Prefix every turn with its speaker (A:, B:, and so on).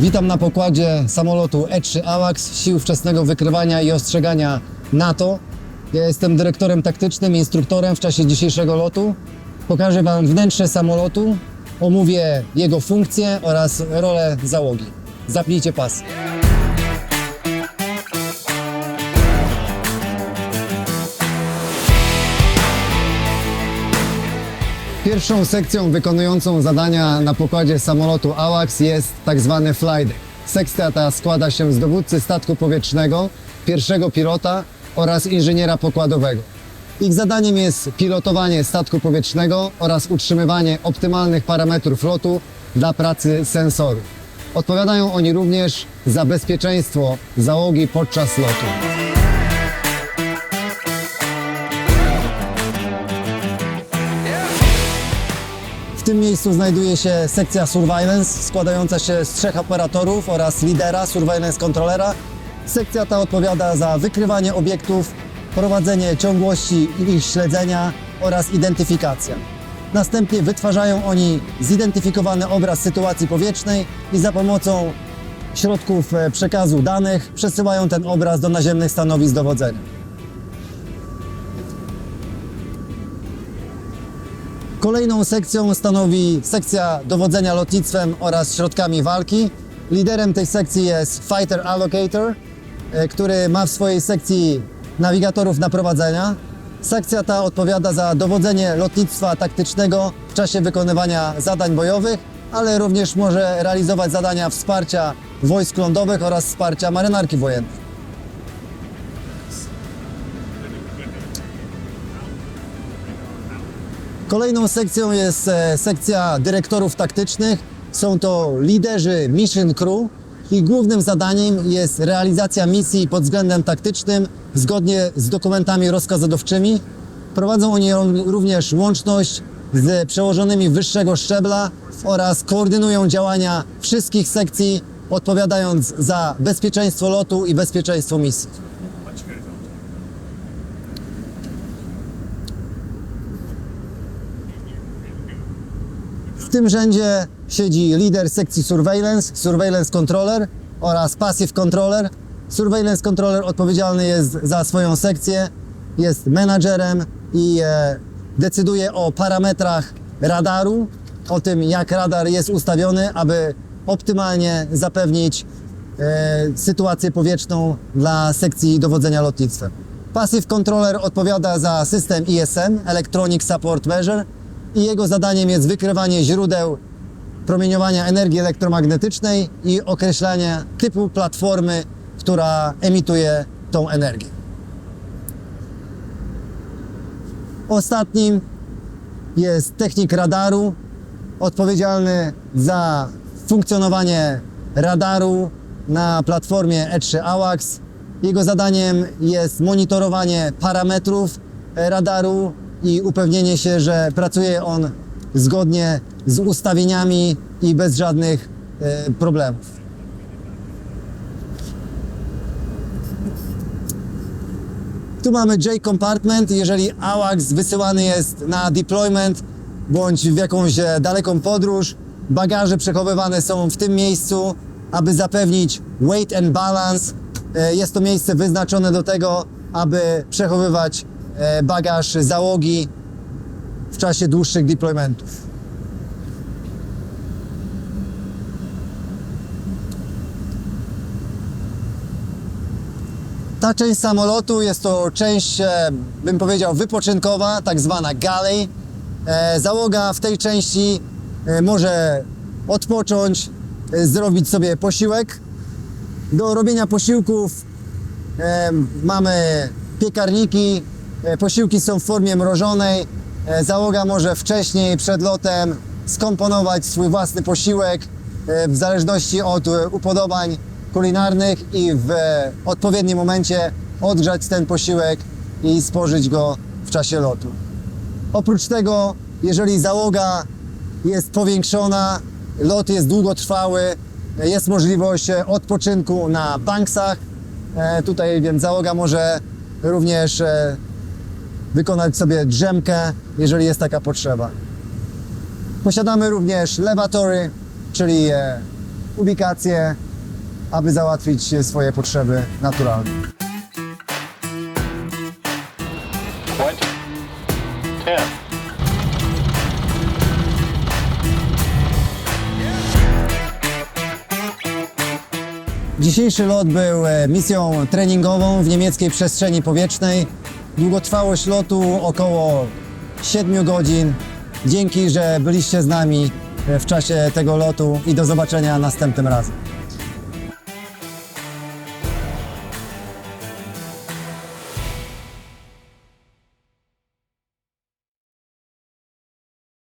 A: Witam na pokładzie samolotu E3 AWACS Sił Wczesnego Wykrywania i Ostrzegania NATO. Ja jestem dyrektorem taktycznym, instruktorem w czasie dzisiejszego lotu. Pokażę Wam wnętrze samolotu, omówię jego funkcje oraz rolę załogi. Zapnijcie pas. Pierwszą sekcją wykonującą zadania na pokładzie samolotu AWACS jest tak zwany flight deck. Sekcja ta składa się z dowódcy statku powietrznego, pierwszego pilota oraz inżyniera pokładowego. Ich zadaniem jest pilotowanie statku powietrznego oraz utrzymywanie optymalnych parametrów lotu dla pracy sensorów. Odpowiadają oni również za bezpieczeństwo załogi podczas lotu. Tym miejscu znajduje się sekcja Surveillance składająca się z trzech operatorów oraz lidera Surveillance Controllera. Sekcja ta odpowiada za wykrywanie obiektów, prowadzenie ciągłości ich śledzenia oraz identyfikacja. Następnie wytwarzają oni zidentyfikowany obraz sytuacji powietrznej i za pomocą środków e, przekazu danych przesyłają ten obraz do naziemnych stanowisk dowodzenia. Kolejną sekcją stanowi sekcja dowodzenia lotnictwem oraz środkami walki. Liderem tej sekcji jest Fighter Allocator, e, który ma w swojej sekcji nawigatorów naprowadzenia. Sekcja ta odpowiada za dowodzenie lotnictwa taktycznego w czasie wykonywania zadań bojowych, ale również może realizować zadania wsparcia wojsk lądowych oraz wsparcia marynarki wojennej. Kolejną sekcją jest e, sekcja dyrektorów taktycznych. Są to liderzy Mission Crew. Ich głównym zadaniem jest realizacja misji pod względem taktycznym zgodnie z dokumentami rozkazodawczymi. Prowadzą oni również łączność z przełożonymi wyższego szczebla oraz koordynują działania wszystkich sekcji, odpowiadając za bezpieczeństwo lotu i bezpieczeństwo misji. Tym rzędzie siedzi lider sekcji Surveillance, Surveillance Controller oraz Passive Controller. Surveillance Controller odpowiedzialny jest za swoją sekcję, jest menadżerem i e, decyduje o parametrach radaru, o tym jak radar jest ustawiony, aby optymalnie zapewnić e, sytuację powietrzną dla sekcji dowodzenia lotnictwem. Passive Controller odpowiada za system ISM, Electronic Support Measure, i jego zadaniem jest wykrywanie źródeł promieniowania energii elektromagnetycznej i określanie typu platformy, która emituje tą energię. Ostatnim jest technik radaru, odpowiedzialny za funkcjonowanie radaru na platformie E3 AWACS. Jego zadaniem jest monitorowanie parametrów radaru i upewnienie się, że pracuje on zgodnie z ustawieniami i bez żadnych e, problemów. Tu mamy J-compartment. Jeżeli AWACS wysyłany jest na deployment bądź w jakąś e, daleką podróż, bagaże przechowywane są w tym miejscu, aby zapewnić weight and balance. E, Jest to miejsce wyznaczone do tego, aby przechowywać bagaż załogi w czasie dłuższych deploymentów. Ta część samolotu jest to część, e, bym powiedział, wypoczynkowa, tak zwana galley. E, Załoga w tej części e, może odpocząć, e, zrobić sobie posiłek. Do robienia posiłków e, mamy piekarniki, e, posiłki są w formie mrożonej. E, Załoga może wcześniej, przed lotem skomponować swój własny posiłek e, w zależności od e, upodobań kulinarnych i w e, odpowiednim momencie odgrzać ten posiłek i spożyć go w czasie lotu. Oprócz tego, jeżeli załoga jest powiększona, lot jest długotrwały, e, jest możliwość e, odpoczynku na banksach. E, Tutaj więc załoga może również e, wykonać sobie drzemkę, jeżeli jest taka potrzeba. Posiadamy również levatory, czyli e, ubikację, aby załatwić swoje potrzeby naturalne.
B: 20, 10.
A: Dzisiejszy lot był e, misją treningową w niemieckiej przestrzeni powietrznej. Długotrwałość lotu około 7 godzin. Dzięki, że byliście z nami w czasie tego lotu i do zobaczenia następnym razem.